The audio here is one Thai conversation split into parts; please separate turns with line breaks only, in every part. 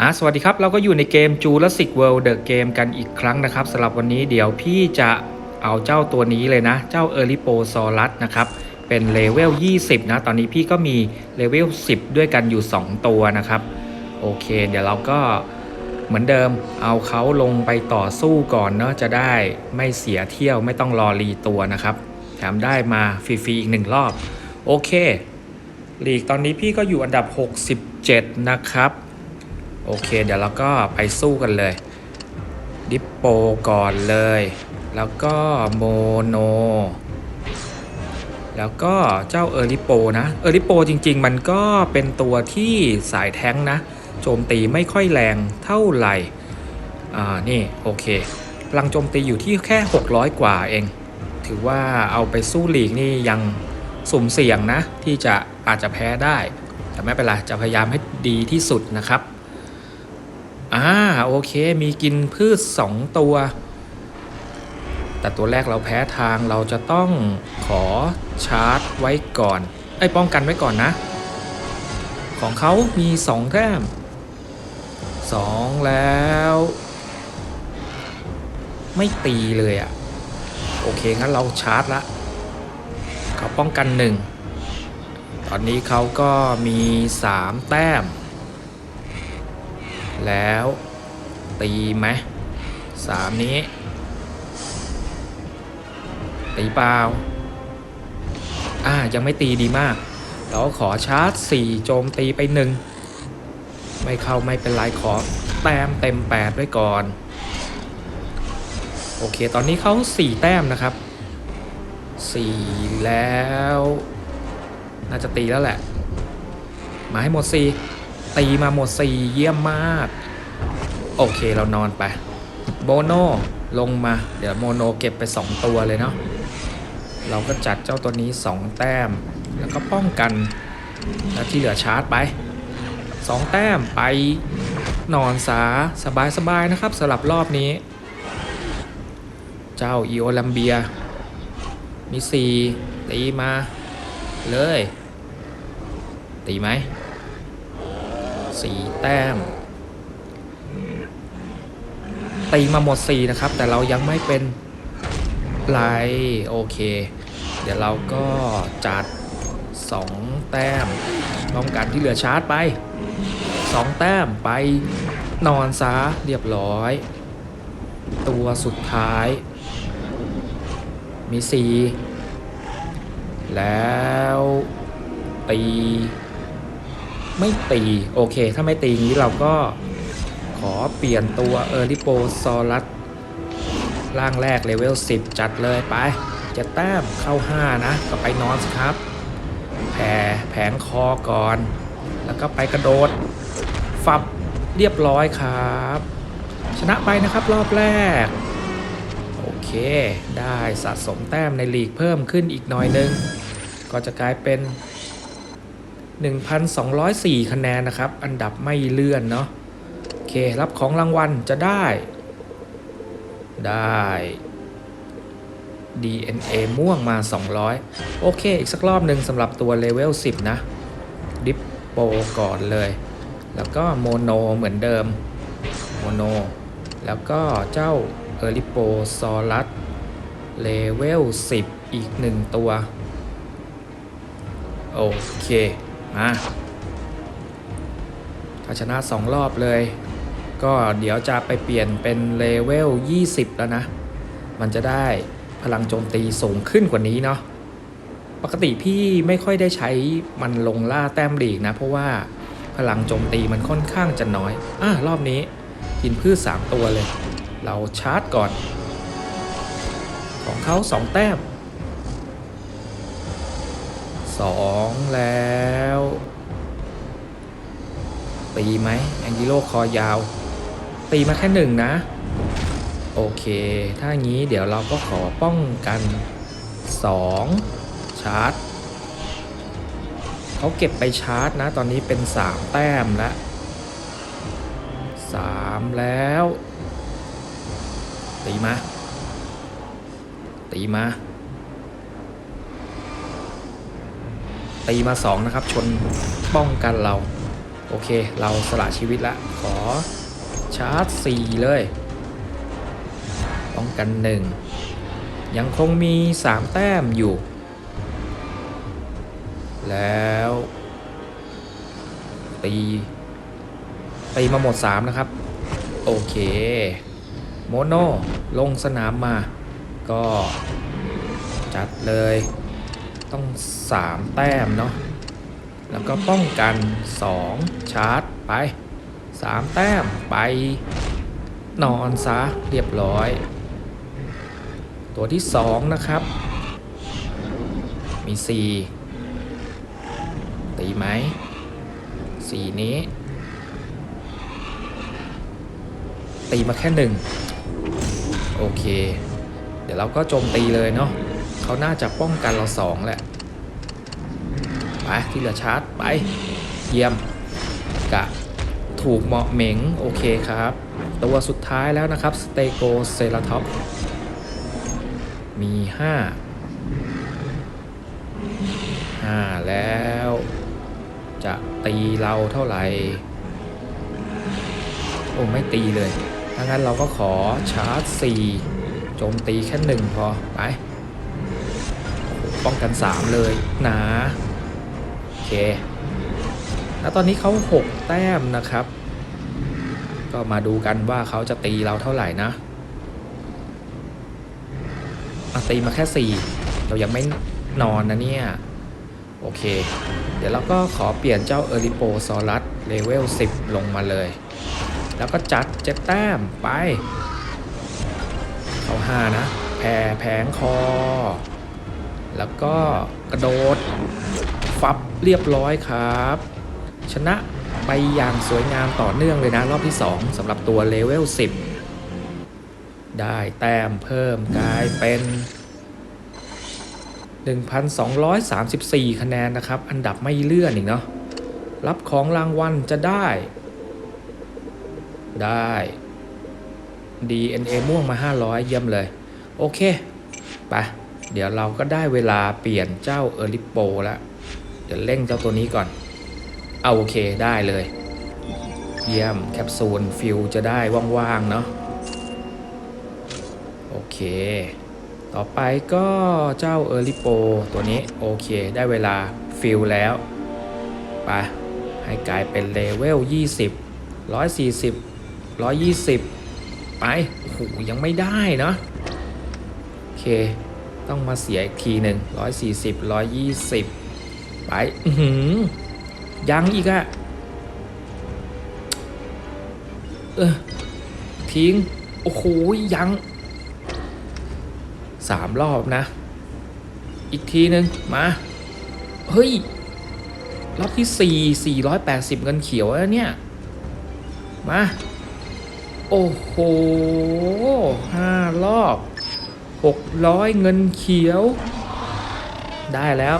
อะสวัสดีครับ เราก็อยู่ในเกม Jurassic World The Game กันอีกครั้งนะครับสำหรับวันนี้เดี๋ยวพี่จะเอาเจ้าตัวนี้เลยนะ เจ้า e r i p o s a u r u s นะครับ เป็นเลเวล 20 นะ ตอนนี้พี่ก็มีเลเวล 10 ด้วยกันอยู่ 2 ตัวนะครับ โอเค เดี๋ยวเราก็เหมือนเดิมเอาเขาลงไปต่อสู้ก่อนเนาะจะได้ไม่เสียเที่ยวไม่ต้องรอรีตัวนะครับ มได้มาฟรีๆอีกหนึ่งรอบ โอเคลีกตอนนี้พี่ก็อยู่อันดับ 67 นะครับ โอเค เดี๋ยวเราก็ไปสู้กันเลย ดิปโปก่อนเลย แล้วก็โมโน แล้วก็เจ้าเออริโปนะ เออริโปจริง ๆ มันก็เป็นตัวที่สายแท้งนะ โจมตีไม่ค่อยแรงเท่าไหร่ อ่า นี่ โอเคพลังโจมตีอยู่ที่แค่ 600 กว่าเอง ถือว่าเอาไปสู้ลีกนี่ยังสุ่มเสี่ยงนะ ที่จะอาจจะแพ้ได้ แต่ไม่เป็นไรจะพยายามให้ดีที่สุดนะครับอ่าโอเคมีกินพืช 2 ตัว แต่ตัวแรกเราแพ้ทางเราจะต้องขอชาร์จไว้ก่อนไอ้ป้องกันไว้ก่อนนะ ของเขามี 2 แต้ม 2 แล้ว ไม่ตีเลยอะ่ะ โอเค งั้นเราชาร์จละเขาป้องกัน1ตอนนี้เขาก็มี 3 แต้ม แล้วตีไหมสามนี้ ตีเปล่าอ่ายังไม่ตีดีมาก เราขอชาร์จ 4 โจมตีไปหนึ่งไม่เข้าไม่เป็นไรขอแต้มเต็ม 8 ไว้ก่อน โอเค ตอนนี้เขา4 แต้มนะครับ 4 แล้ว น่าจะตีแล้วแหละ มาให้หมด 4 ตีมาหมด 4 เยี่ยมมาก โอเคเรานอนไปโมโนลงมา เดี๋ยวโมโนเก็บไป 2 ตัวเลยเนาะ เราก็จัดเจ้าตัวนี้ 2 แต้ม แล้วก็ป้องกัน แล้วที่เหลือชาร์จไป 2 แต้มไปนอนสาสบายๆนะครับสำหรับรอบนี้ เจ้าอีโอลัมเบีย มี4ตีมาเลย ตีไหมสี่แต้ม ตีมาหมด4นะครับ แต่เรายังไม่เป็นไรโอเค เดี๋ยวเราก็จัด2แต้มป้องกันที่เหลือชาร์จไป2แต้มไปนอนซะเรียบร้อย ตัวสุดท้าย มี 4 แล้วตี ไม่ตี โอเค ถ้าไม่ตีงี้เราก็ขอเปลี่ยนตัวเออริโปซอรัสร่างแรกเลเวล 10 จัดเลยไปจะแต้มเข้า 5 นะ ก็ไปนอนสิครับแผ่แผงคอก่อน แล้วก็ไปกระโดด ฟับเรียบร้อยครับ ชนะไปนะครับรอบแรก ได้สะสมแต้มในลีกเพิ่มขึ้นอีกหน่อยนึง ก็จะกลายเป็น 1,204 คะแนนนะครับ อันดับไม่เลื่อนเนาะโอเครับของรางวัลจะได้ ได้ DNA ม่วงมา 200 โอเค อีกสักรอบหนึ่งสำหรับตัวเลเวล 10 นะ ดิปโปก่อนเลย แล้วก็โมโนเหมือนเดิม โมโน แล้วก็เจ้า เออริโปซอรัสเลเวล 10 อีก 1 ตัว โอเค มาถ้าชนะ 2 รอบเลย ก็เดี๋ยวจะไปเปลี่ยนเป็นเลเวล 20 แล้วนะ มันจะได้พลังโจมตีสูงขึ้นกว่านี้เนาะปกติพี่ไม่ค่อยได้ใช้มันลงล่าแต้มหลีกนะ เพราะว่าพลังโจมตีมันค่อนข้างจะน้อย อะรอบนี้กินพืช 3 ตัวเลย เราชาร์จก่อน ของเขา2แต้มสองแล้ว ตีไหมแองกิโลคอยาว ตีมาแค่หนึ่งนะ โอเค ถ้างี้เดี๋ยวเราก็ขอป้องกัน2ชาร์จเขาเก็บไปชาร์จนะ ตอนนี้เป็น3แต้มแล้ว3แล้ว ตีมา ตีมา ตีมาสองนะครับ ชนป้องกันเรา โอเค เราสละชีวิตละ ขอชาร์จ4เลย ป้องกัน1ยังคงมี3แต้มอยู่ แล้วตีตีมาหมด 3 นะครับ โอเค โมโนลงสนามมา ก็จัดเลย ต้อง 3 แต้มเนาะแล้วก็ป้องกัน 2 ชาร์จไป 3 แต้มไป นอนซะเรียบร้อย ตัวที่ 2 นะครับ มี 4 ตีไหม 4 นี้ ตีมาแค่หนึ่ง โอเค เดี๋ยวเราก็โจมตีเลยเนาะเขาน่าจะป้องกันเราสองแหละไปที่เหลือชาร์จไปเยี่ยมกะถูกเหมาะเหม็งโอเคครับ ตัวสุดท้ายแล้วนะครับสเตโกเซราท็อปมี 5 5 แล้ว จะตีเราเท่าไหร่ โอ้ ไม่ตีเลย ถ้างั้นเราก็ขอชาร์จ 4 โจมตีแค่หนึ่งพอ ไป ป้องกัน 3 เลยหนาโอเค แล้วตอนนี้เขา 6 แต้มนะครับ ก็มาดูกันว่าเขาจะตีเราเท่าไหร่นะอะตีมาแค่ 4 เรายังไม่นอนนะเนี่ย โอเค เดี๋ยวเราก็ขอเปลี่ยนเจ้าเอริโปซอรัสเลเวล 10 ลงมาเลย แล้วก็จัดเจ็ดแต้มไป เขาห้านะ แผ่แผงคอ แล้วก็กระโดด ฟับเรียบร้อยครับ ชนะไปอย่างสวยงามต่อเนื่องเลยนะ รอบที่ 2สำหรับตัวเลเวล 10 ได้แต้มเพิ่มกลายเป็น 1,234 คะแนนนะครับ อันดับไม่เลื่อนอีกเนาะรับของรางวัลจะได้ ได้ DNA ม่วงมา 500 เยี่ยมเลย โอเคไปเดี๋ยวเราก็ได้เวลาเปลี่ยนเจ้าเอลิโปแล้ว เดี๋ยวเร่งเจ้าตัวนี้ก่อน เอาโอเคได้เลย เยี่ยมแคปซูลฟิลจะได้ว่างๆเนาะโอเค ต่อไปก็เจ้าเอลิโปตัวนี้โอเคได้เวลาฟิลแล้วไปให้กลายเป็นเลเวล 20 140 120ไปโอ้โหยังไม่ได้เนาะโอเค ต้องมาเสียอีกทีหนึ่ง140 120ไปอือหือยังอีกอะเออทิ้ง โอ้โหยังสามรอบนะ อีกทีหนึ่งมา เฮ้ย รอบที่4 480เงินเขียวแล้วเนี่ย มา โอ้โหห้ารอบ600เงินเขียว ได้แล้ว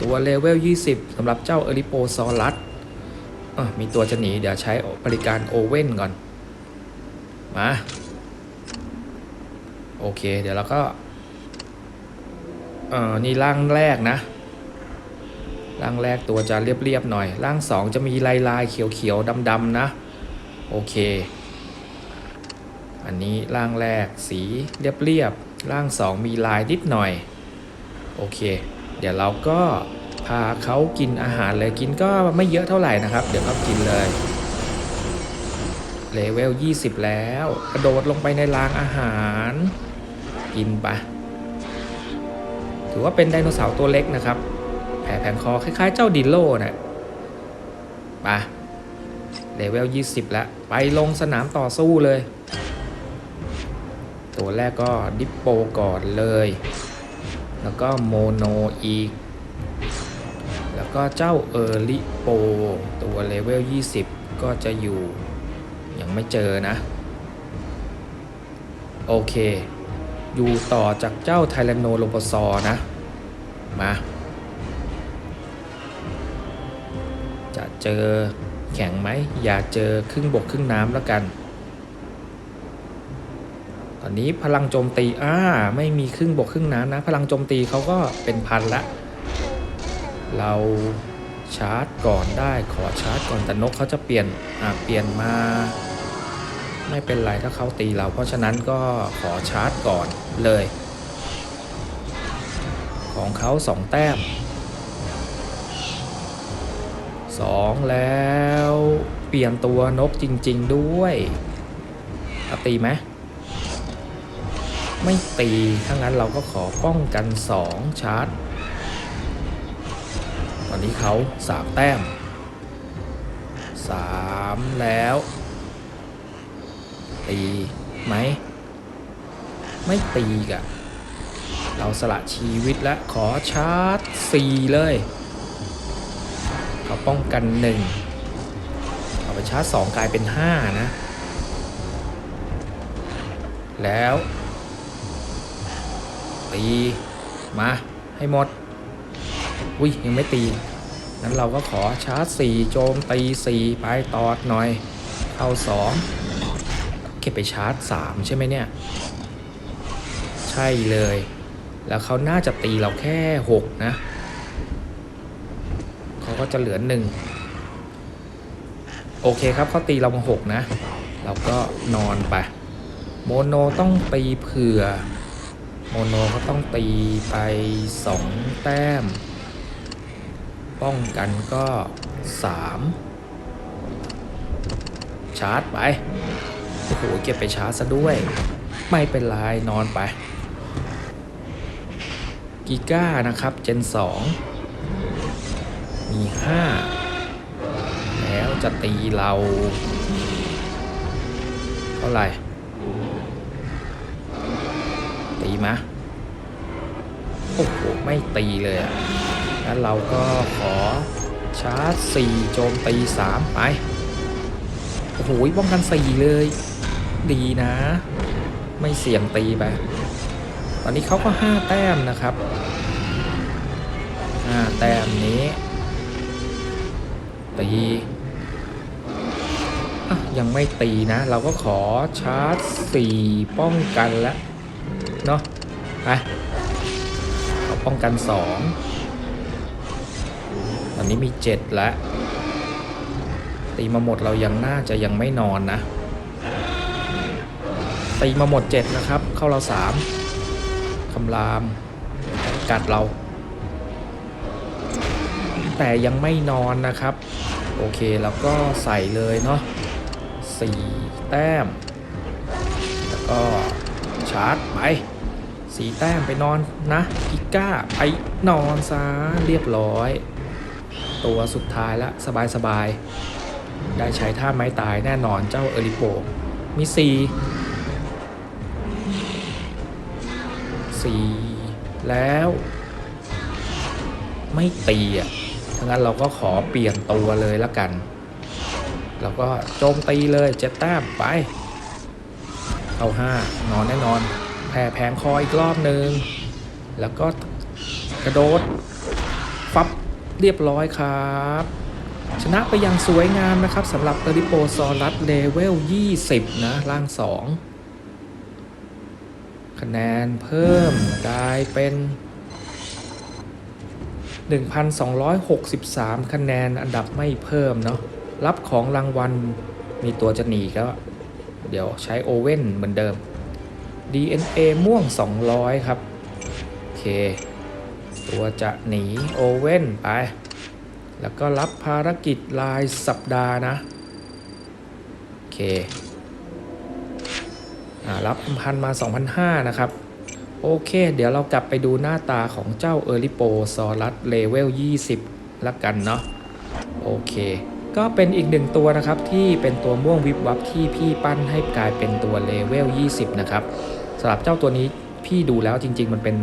ตัวเลเวล 20สำหรับเจ้าเอริโปซอรัสอะมีตัวจะหนี เดี๋ยวใช้บริการโอเว่นก่อน มา โอเค เดี๋ยวเราก็ เอ่อ นี่ร่างแรกนะ ร่างแรกตัวจะเรียบๆหน่อย ร่างสองจะมีลายลายๆเขียวๆดำๆนะ โอเค อันนี้ร่างแรกสีเรียบๆร่างสองมีลายนิดหน่อย โอเค เดี๋ยวเราก็พาเขากินอาหารเลยกินก็ไม่เยอะเท่าไหร่นะครับ เดี๋ยวเขากินเลยเลเวล 20 แล้วกระโดดลงไปในรางอาหาร กินไปถือว่าเป็นไดโนเสาร์ตัวเล็กนะครับ แผ่แผงคอคล้ายๆ เจ้าดิโลนะ่ะไปเลเวล 20 แล้ว ไปลงสนามต่อสู้เลย ตัวแรกก็ดิปโปก่อนเลย แล้วก็โมโนอีก แล้วก็เจ้าเออริโปตัวเลเวล 20 ก็จะอยู่ ยังไม่เจอนะ โอเค อยู่ต่อจากเจ้าไทแรนโนโลปซอนะ มาจะเจอแข็งไหม อย่าเจอครึ่งบกครึ่งน้ำแล้วกัน ตอนนี้พลังโจมตีอ่าไม่มีครึ่งบกครึ่งน้ำนะ พลังโจมตีเขาก็เป็นพันละ เราชาร์จก่อนได้ขอชาร์จก่อนแต่นกเขาจะเปลี่ยนอ่าเปลี่ยนมา ไม่เป็นไรถ้าเขาตีเรา เพราะฉะนั้นก็ขอชาร์จก่อนเลย ของเขาสองแต้มสองแล้วเปลี่ยนตัวนกจริง ๆด้วยตีไหม ไม่ตีถ้างั้นเราก็ขอป้องกันสองชาร์จ ตอนนี้เขาสามแต้มสามแล้ว ตีไหม ไม่ตีกะเราสละชีวิตและขอชาร์จสี่เลยเขาป้องกันหนึ่งเอาไปชาร์จสองกลายเป็นห้านะ แล้ว ตีมาให้หมดอุ้ยยังไม่ตีงั้นเราก็ขอชาร์จสี่โจมตีสี่ไปตอดหน่อย เข้าสองเก็บไปชาร์จสามใช่ไหมเนี่ย ใช่เลย แล้วเขาน่าจะตีเราแค่หกนะเขาก็จะเหลือหนึ่งโอเคครับเขาตีเรามาหกนะ เราก็นอนไป โมโนต้องตีเผื่อ โมโนก็ต้องตีไปสองแต้ม ป้องกันก็สามชาร์จไป โอ้โห เก็บไปชาร์จซะด้วย ไม่เป็นไร นอนไปกิก้านะครับ เจน 2 มี 5 แล้วจะตีเรา เท่าไหร่ ตีมะโอ้โห ไม่ตีเลยอะงั้นเราก็ขอชาร์จ 4 โจมตี 3 ไป โอ้โหป้องกัน 4 เลย ดีนะ ไม่เสี่ยงตีไป ตอนนี้เขาก็ 5 แต้มนะครับ 5 แต้มนี้ตีอยังไม่ตีนะ เราก็ขอชาร์จ 4 ป้องกันแล้วเนาะ ไปขอป้องกัน2ตอนนี้มี7แล้วตีมาหมดเรายังน่าจะยังไม่นอนนะ ตีมาหมด7นะครับ เข้าเรา3คำรามกัดเรา แต่ยังไม่นอนนะครับ โอเคแล้วก็ใส่เลยเนาะ4แต้ม แล้วก็ชาร์จไป สีแต้มไปนอนนะกิก้าไปนอนซะเรียบร้อย ตัวสุดท้ายละสบายสบายๆได้ใช้ท่าไม้ตายแน่นอนเจ้าเอริโปมีสี่สี่แล้ว ไม่ตีอะถ้างั้นเราก็ขอเปลี่ยนตัวเลยละกันเราก็โจมตีเลยเจ็ดแต้มไป เอาห้านอนแน่นอน แผ่แผงคออีกรอบหนึ่งแล้วก็กระโดด ฟับเรียบร้อยครับ ชนะไปอย่างสวยงามนะครับสำหรับเตอริโปซอรัสเลเวล 20 นะร่าง 2 คะแนนเพิ่มกลายเป็น 1,263 คะแนนอันดับไม่เพิ่มเนาะรับของรางวัลมีตัวจะหนีก็ เดี๋ยวใช้โอเว่นเหมือนเดิม DNA ม่วง 200 ครับ โอเค ตัวจะหนีโอเว่นไป แล้วก็รับภารกิจรายสัปดาห์นะ โอเคอ่ารับพันมา 2,500 นะครับ โอเค เดี๋ยวเรากลับไปดูหน้าตาของเจ้าเออริโปซอรัสเลเวล 20 ละกันเนาะ โอเคก็เป็นอีกหนึ่งตัวนะครับที่เป็นตัวม่วงวิบวับที่พี่ปั้นให้กลายเป็นตัวเลเวล 20 นะครับ สำหรับเจ้าตัวนี้พี่ดูแล้วจริง ๆ มันเป็น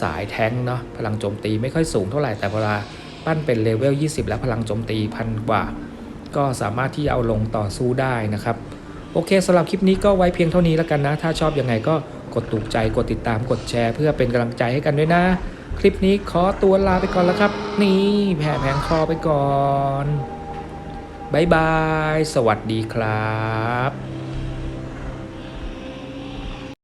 สายแท้งเนาะพลังโจมตีไม่ค่อยสูงเท่าไหร่แต่เวลาปั้นเป็นเลเวล 20 แล้วพลังโจมตีพันกว่า ก็สามารถที่จะเอาลงต่อสู้ได้นะครับ โอเคสำหรับคลิปนี้ก็ไว้เพียงเท่านี้แล้วกันนะ ถ้าชอบยังไงก็กดถูกใจกดติดตามกดแชร์ เพื่อเป็นกำลังใจให้กันด้วยนะ คลิปนี้ขอตัวลาไปก่อนแล้วครับ นี่แผ่แผงคอไปก่อนบายบาย สวัสดีครับ